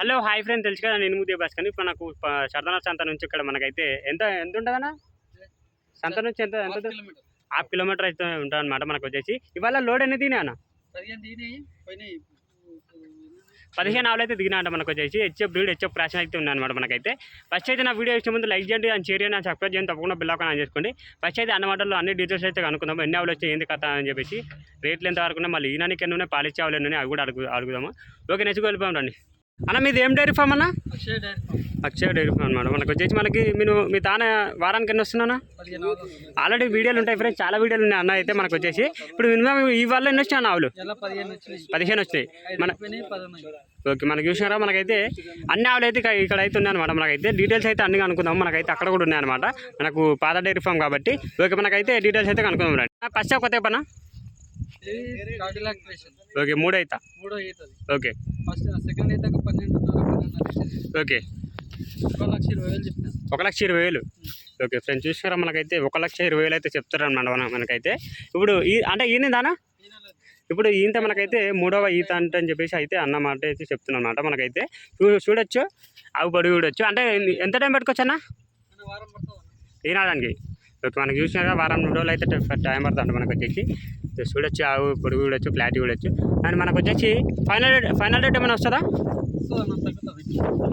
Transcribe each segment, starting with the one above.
Hello hi friend. తెలుసు కదా నేను ముదే బస్ కానీ ఇప్పుడు నాకు సరదాన సంత నుంచి ఇక్కడ మనకైతే ఎంత ఎంత ఉంటుందన్నా? సంత నుంచి ఎంత ఎంత హాఫ్ కిలోమీటర్ అయితే ఉంటుంది అనమాట మనకు వచ్చేసి ఇవాళ లోడ్ ఎన్ని దిగినా అన్న పదిహేను ఆవులు అయితే దిగినా అంట మనకు వచ్చేసి హెచ్ఎఫ్ బ్రీడ్ హెచ్ఎఫ్ ప్రాషన్ అయితే ఉందన్నమాట మనకైతే. ఫస్ట్ అయితే నా వీడియో ఇచ్చే ముందు లైక్ చేయండి అని షేర్ చేయండి అని సబ్స్క్రైబ్ చేయండి. తప్పకుండా బిల్ ఆన్ చేసుకోండి. ఫస్ట్ అయితే అన్నమాటలో అన్ని డీటెయిల్స్ అయితే కనుక్కుందాం ఎన్ని ఆవులు వచ్చాయి ఏంది కథ అని చెప్పేసి. రేట్లు ఎంత వరకు ఉన్నాయి, మళ్ళీ ఈనానికి ఎన్ని ఉన్నాయి పాలిచ్చే ఆవులు ఎన్ని అవి కూడా అడుగు అడుగుదాము. ఓకే నెక్స్ట్ వెళ్ళిపోయాం రండి. అన్న మీది ఏం డైరీ ఫామ్ అన్న? అక్షయ డైరీ ఫామ్ అనమాట మనకు వచ్చేసి మనకి మీరు మీ తాన వారానికి ఎన్ని వస్తున్నా. ఆల్రెడీ వీడియోలు ఉంటాయి ఫ్రెండ్స్ చాలా వీడియోలు ఉన్నాయి అన్న అయితే మనకు వచ్చేసి. ఇప్పుడు మినిమం ఈ వల్ల ఎన్ని వచ్చినాయి అన్న ఆవులు? పదిహేను వచ్చినాయి. మన ఓకే మనకి చూసినారా? మనకైతే అన్ని ఆవులు అయితే ఇక్కడ- అయితే ఉన్నాయన్నమాట మనకైతే డీటెయిల్స్ అయితే అన్ని కనుక్కుందాం. మనకైతే అక్కడ కూడా ఉన్నాయన్నమాట మనకు పాత డైరీ ఫామ్ కాబట్టి. ఓకే మనకైతే డీటెయిల్స్ అయితే కనుక్కుందాం రండి. ఫస్ట్ కొత్త పన ఇది థర్టీ లాక్ పేషెంట్ ఓకే మూడు అవుతా మూడో అవుతుంది ఓకే. ఫస్ట్ సెకండ్ అయితే పన్నెండున్నర పన్నెండున్నర ఇచ్చేది. ఓకే. ఒక లక్ష ఇరవై వేలు ఒక లక్ష ఇరవై వేలు? ఓకే ఫ్రెండ్స్ చూసినారా? మనకైతే ఒక లక్ష ఇరవై వేలు అయితే చెప్తారన్నమాట మన- మనకైతే. ఇప్పుడు ఈ అంటే ఈయనదానా ఇప్పుడు ఈంత మనకైతే మూడవ ఈత అంటే అని చెప్పేసి అయితే అన్నమాట అయితే చెప్తున్నమాట మనకైతే. చూ- చూడొచ్చు. ఆవు పడి చూడొచ్చు. అంటే ఎంత టైం పెట్టుకోవచ్చు అన్న వారం పడుతుంది ఈనాడానికి ఓకే మనకి చూసినాక వారం రెండు రోజులు అయితే ట- పడుతుంది మనకు వచ్చేసి. చూడొచ్చు ఆవు పొడుగు చూడొచ్చు క్లారిటీ చూడొచ్చు. అండ్ మనకు వచ్చేసి ఫైనల్ రేట్ ఫైనల్ రేట్ ఏమైనా వస్తుందా?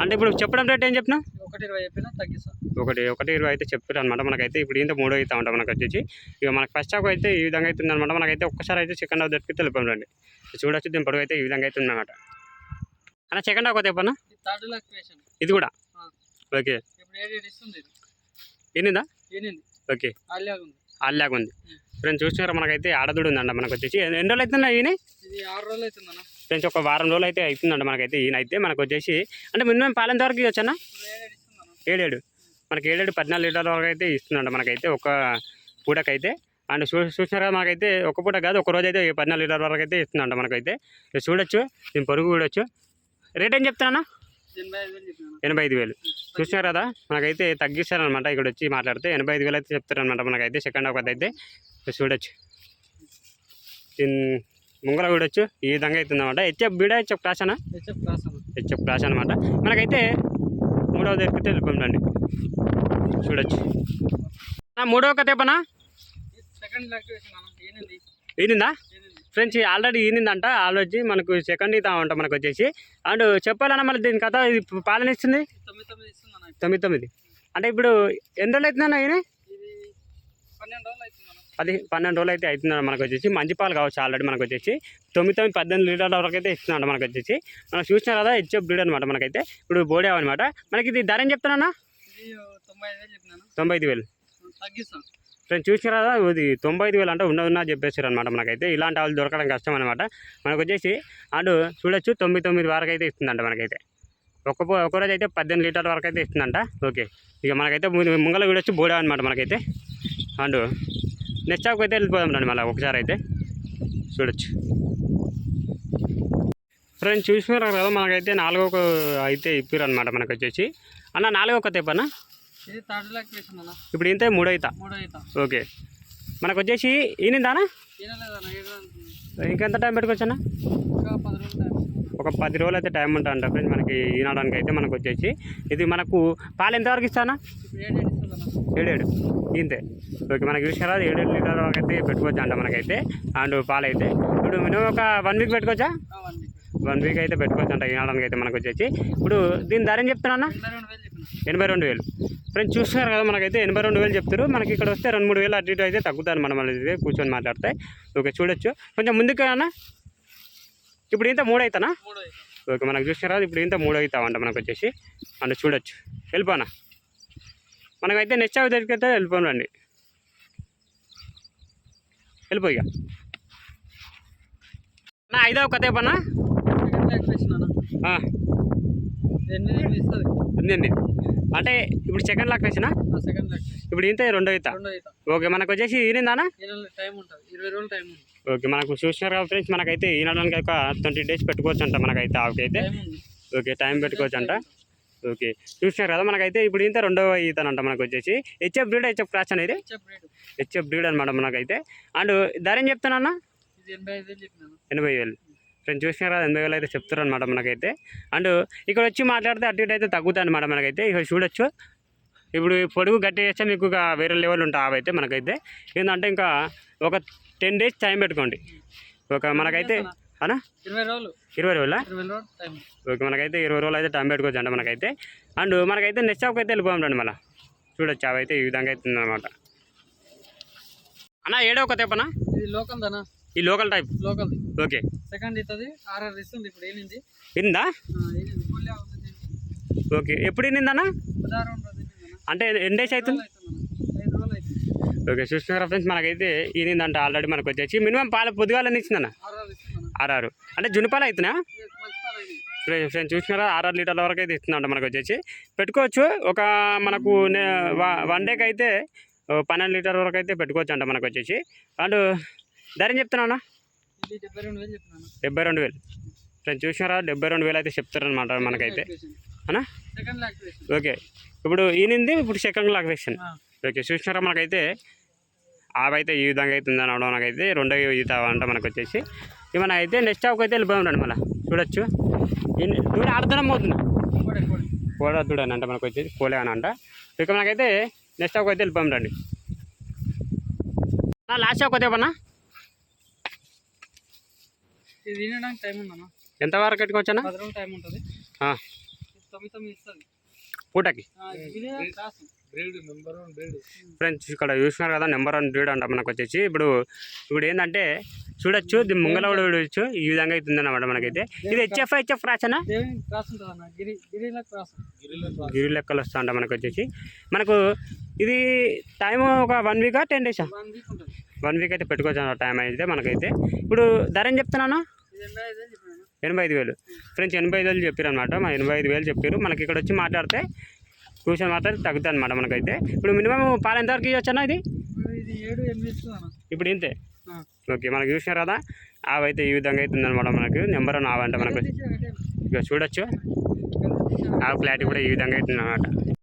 అంటే ఇప్పుడు చెప్పడం రేట్ ఏం చెప్పినా ఒకటి ఇరవై చెప్పినా ఒకటి ఒకటి ఇరవై అయితే చెప్పారు అనమాట మనకైతే ఇప్పుడు ఇంత మూడో అవుతా ఉంటాం మనకు వచ్చేసి. ఇక మనకు ఫస్ట్ హాఫ్ అయితే ఈ విధంగా అయితే ఉందన్నమాట మనకైతే ఒక్కసారి అయితే సెకండ్ హాఫ్ దొరికి తెలిపాం రండి. చూడొచ్చు దీని పొడవు అయితే ఈ విధంగా అయితే ఉందన్నమాట అన్న సెకండ్ హాఫ్ అయితే ఇది కూడా? ఓకే. ఏడు ఓకే. అల్లాగా ఉంది ఫ్రెండ్స్ చూసినారా మనకైతే ఆడదుడు ఉందంట మనకు వచ్చేసి ఎన్ని రోజులు అవుతుందా ఈయన ఫ్రెండ్స్ ఒక వారం రోజులు అయితే అవుతుందంట మనకైతే ఈయన అయితే మనకు వచ్చేసి అంటే మినిమం పాలెంత వరకు అన్న ఏడేడు మనకి ఏడేడు పద్నాలుగు లీటర్ల వరకు అయితే ఇస్తుందంట మనకైతే ఒక పూటకైతే. అండ్ చూ చూసినారు మనకైతే ఒక పూట కాదు ఒక రోజు అయితే పద్నాలుగు లీటర్ల వరకు అయితే ఇస్తుందంట మనకైతే. చూడొచ్చు దీని పొరుగు చూడొచ్చు. రేట్ ఏం చెప్తానా ఎనభై ఐదు వేలు చూసినారు కదా మనకైతే తగ్గిస్తారనమాట ఇక్కడ వచ్చి మాట్లాడితే. ఎనభై ఐదు వేలు అయితే చెప్తారనమాట మనకైతే సెకండ్ హాఫ్ అయితే. చూడొచ్చు. ముంగల చూడొచ్చు. ఈ విధంగా అవుతుందన్నమాట. హెచ్ఎఫ్ బీడా హెచ్ఎఫ్ క్లాస్ అన్న? హెచ్ఎఫ్ క్లాస్ అనమాట మనకైతే మూడవ దగ్గరికి వెళ్ళిపోండి చూడొచ్చు. మూడవ కథ చెప్పనా? సెకండ్ ఈనిందా ఫ్రెండ్స్ ఆల్రెడీ ఈనిందంట. ఆలోచి మనకు సెకండ్ ఇతా ఉంటా మనకు వచ్చేసి. అండ్ చెప్పాలన్నా మళ్ళీ దీని కథ ఇది పాలన ఇస్తుంది? తొమ్మిది తొమ్మిది అంటే ఇప్పుడు ఎన్ని రోజులు అవుతుందన్న ఈయన? పన్నెండు రోజులు పది పన్నెండు రోజులు అయితే అవుతుందన్న మనకు వచ్చేసి. మంచి పాలు కావచ్చు ఆల్రెడీ మనకు వచ్చేసి. తొమ్మిది తొమ్మిది పద్దెనిమిది లీటర్ల వరకు అయితే ఇస్తుందంట మనకు వచ్చేసి. మనం చూసినా కదా హెచ్ఎఫ్ బ్రీడ్ అనమాట మనకైతే. ఇప్పుడు బోడే అనమాట మనకి ఇది ధర ఏం చెప్తానన్నా? తొంభై ఐదు వేలు ఫ్రెండ్స్ చూసినా కదా ఇది తొంభై ఐదు వేలు అంటే ఉన్న ఉన్నా చెప్పేసారు అనమాట మనకైతే. ఇలాంటి వాళ్ళు దొరకడం కష్టం అనమాట మనకు వచ్చేసి అండ్ చూడొచ్చు తొమ్మిది తొమ్మిది వరకు అయితే ఇస్తుందంట మనకైతే. ఒక్క పో- రోజు అయితే పద్దెనిమిది లీటర్ల వరకు అయితే ఇస్తుందంట. ఓకే. ఇక మనకైతే ముంగల చూడొచ్చు బోడా అనమాట మనకైతే. అండ్ నెక్స్ట్ స్టాక్ అయితే వెళ్ళిపోదాం రండి మళ్ళీ ఒకసారి అయితే. చూడొచ్చు. ఫ్రెండ్స్ చూసినారు కదా మనకైతే నాలుగో అయితే ఇప్పారు అనమాట మనకు వచ్చేసి అన్న నాలుగో కొత్త ఇప్పన్నా ఇది థర్డ్ లాక్ వేసిన అన్న. ఇప్పుడు ఇంతే మూడో అవుతా ఓకే. మనకు వచ్చేసి ఈనిందానా ఇంకెంత టైం పెట్టుకోవచ్చన్నా. ఒక పది రోజులు అయితే టైం ఉంటాయంట ఫ్రెండ్స్ మనకి ఈనాడానికి అయితే మనకు వచ్చేసి. ఇది మనకు పాలు ఎంతవరకు ఇస్తానా ఏడేడు ఇంతే. ఓకే మనకి చూసారా ఏడేడు లీటర్ల వరకు అయితే పెట్టుకోవచ్చు అంట మనకైతే. అండ్ పాలు అయితే. ఇప్పుడు మినిమం ఒక వన్ వీక్ పెట్టుకోవచ్చా? One week. అయితే పెట్టుకోవచ్చు అంట ఈనాడానికి అయితే మనకు వచ్చేసి. ఇప్పుడు దీని ధర ఏం చెప్తానన్నా ఎనభై రెండు వేలు. ఫ్రెండ్స్ చూస్తున్నారు కదా మనకైతే ఎనభై రెండు వేలు చెప్తారు మనకి ఇక్కడ వస్తే రెండు మూడు వేలు అటు ఇటు అయితే తగ్గుతారు మనం అనేది కూర్చొని మాట్లాడితే ఓకే చూడొచ్చు. కొంచెం ముందుకు అన్న ఇప్పుడు ఇంత మూడు అవుతానా ఓకే మనకు చూసినారా ఇప్పుడు ఇంత మూడు అవుతామంట మనకు వచ్చేసి. అంటే చూడొచ్చు. వెళ్ళిపోనా? మనకైతే నెక్స్ట్ అవి దగ్గరికి అయితే వెళ్ళిపోను రండి. వెళ్ళిపోయిగా నా ఐదవ కథ చెప్పనా? సెకండ్ అంటే ఇప్పుడు సెకండ్ లాక్ వేసిన? సెకండ్ లాక్ ఇప్పుడు ఇంత రెండో అవుతా ఓకే మనకు వచ్చేసి ఈనిందానా? ఏడు టైం ఉంటుంది. ఇరవై రోజులు టైం ఉంది. ఓకే మనకు చూసినారు కదా ఫ్రెండ్స్ మనకైతే ఈనడానికి ఒక ట్వంటీ డేస్ పెట్టుకోవచ్చు అంట మనకైతే ఆవికైతే ఓకే టైం పెట్టుకోవచ్చు అంట ఓకే చూసినారు కదా మనకైతే ఇప్పుడు ఇంత రెండవ ఈతనంట మనకు వచ్చేసి. హెచ్ఎఫ్ బ్రీడ్ హెచ్ఎఫ్ క్రాస్ అనేది? హెచ్ఎఫ్ బ్రీడ్ అనమాట మనకైతే. అండ్ ధర ఏం చెప్తానన్నా ఎనభై వేలు. ఫ్రెండ్స్ చూసినారు కదా ఎనభై వేలు అయితే చెప్తారు అనమాట మనకైతే. అండ్ ఇక్కడ వచ్చి మాట్లాడితే అటు ఇటు అయితే తగ్గుతాయి అనమాట మనకైతే. ఇక్కడ చూడొచ్చు. ఇప్పుడు పొడుగు గట్టి చేస్తే మీకు ఇక వేరే లెవెల్ ఉంటాయి అవైతే మనకైతే. ఏంటంటే ఇంకా ఒక టెన్ డేస్ టైం పెట్టుకోండి. ఒక మనకైతే అనా? ఇరవై రోజులు. ఇరవై రోజుల? ఓకే మనకైతే ఇరవై రోజులు అయితే టైం పెట్టుకోవచ్చు అంట మనకైతే. అండ్ మనకైతే నెక్స్ట్ షాప్కి అయితే వెళ్ళిపోమండి మళ్ళీ. చూడొచ్చు అవైతే ఈ విధంగా అయితే ఉందన్నమాట. అన్న ఏడో ఒక తెప్పనా? ఇది లోకల్ దనా? ఈ లోకల్ టైప్ లోకల్ది ఓకే. సెకండ్ ఇస్తుంది ఆర్ఆర్ ఇస్తుంది ఇప్పుడు ఏనింది? ఇందా. ఓకే. ఎప్పుడు ఉంటుంది అంటే ఎన్ని డేస్ అవుతుంది? ఓకే. చూస్తున్నారు ఫ్రెండ్స్ మనకైతే ఈనిందంట ఆల్రెడీ మనకు వచ్చేసి. మినిమం పాలు పొద్దుగాలని ఇచ్చిందన్న ఆర్ఆర్ అంటే జునిపాలు అవుతున్నా ఫ్రెండ్స్ చూసినారా? ఆర్ఆర్ లీటర్ల వరకు అయితే ఇస్తుందంట మనకు వచ్చేసి. పెట్టుకోవచ్చు. ఒక మనకు వన్ డేకి అయితే పన్నెండు లీటర్ వరకు అయితే పెట్టుకోవచ్చు అంట మనకు వచ్చేసి. అండ్ ధర ఏం చెప్తున్నా డెబ్బై రెండు వేలు రెండు ఫ్రెండ్స్ చూసినారా? డెబ్బై రెండు వేలు అయితే చెప్తారనమాట మనకైతే. అనా ఓకే. ఇప్పుడు ఈనింది ఇప్పుడు సెకండ్ లాక్వేషన్ ఓకే చూసినారా మనకైతే? అవైతే ఈ విధంగా అయితే ఉందని అవడం మనకైతే రెండో ఈత అంట మనకు వచ్చేసి మన అయితే నెక్స్ట్ స్టాప్కి అయితే వెళ్ళిపోయి ఉండండి మళ్ళీ. చూడొచ్చు. దూడ ఆడదనం అవుతుందా కోడే దూడ అని అంట మనకు వచ్చేసి కోలే అని అంట. ఇక మనకైతే నెక్స్ట్ స్టాప్కి అయితే వెళ్ళిపోయి రండి. లాస్ట్ స్టాప్ అయితే ఇది తినడానికి టైం ఉందన్న. ఎంత వరకు పెట్టుకోవచ్చా పది రోజులు టైం ఉంటుంది. ఆ. ఇది తొమ్మిది తొమ్మిది ఇస్తుంది. పూటకి? ఫ్రెండ్స్ ఇక్కడ చూస్తున్నారు కదా నెంబర్ వన్ బ్రీడ్ అంట మనకు వచ్చేసి. ఇప్పుడు ఇప్పుడు ఏంటంటే చూడొచ్చు దీని ముంగల కూడా చూడొచ్చు. ఈ విధంగా అవుతుంది అన్నమాట మనకైతే. ఇది హెచ్ఎఫ్ హెచ్ఎఫ్ అన్న? గిరి లెక్కలు వస్తా అంట మనకు వచ్చేసి. మనకు ఇది టైం ఒక వన్ వీకా టెన్ డేసా వన్ వీక్ ఉంటుంది. వన్ వీక్ అయితే పెట్టుకోవచ్చు అన్న టైం అయితే మనకైతే. ఇప్పుడు ధర ఏం చెప్తున్నాను? ఎనభై ఐదు వేలు ఫ్రెండ్స్ ఎనభై ఐదు వేలు చెప్పారు అనమాట మన ఎనభై ఐదు వేలు చెప్పారు. మనకి ఇక్కడ వచ్చి మాట్లాడితే కూర్చొని మాట్లాడితే తగ్గుతుంది అనమాట మనకైతే. ఇప్పుడు మినిమం పాలు ఎంతవరకు ఇవ్వచ్చన్నా ఇది? ఇప్పుడు ఇంతే. ఓకే మనకు చూసినారు కదా అవైతే ఈ విధంగా అయితే ఉందన్నమాట మనకు. నెంబర్ వన్ ఆవంట మనకు. ఇక చూడొచ్చు. ఆ ఫ్లాట్ కూడా ఈ విధంగా అవుతుంది అనమాట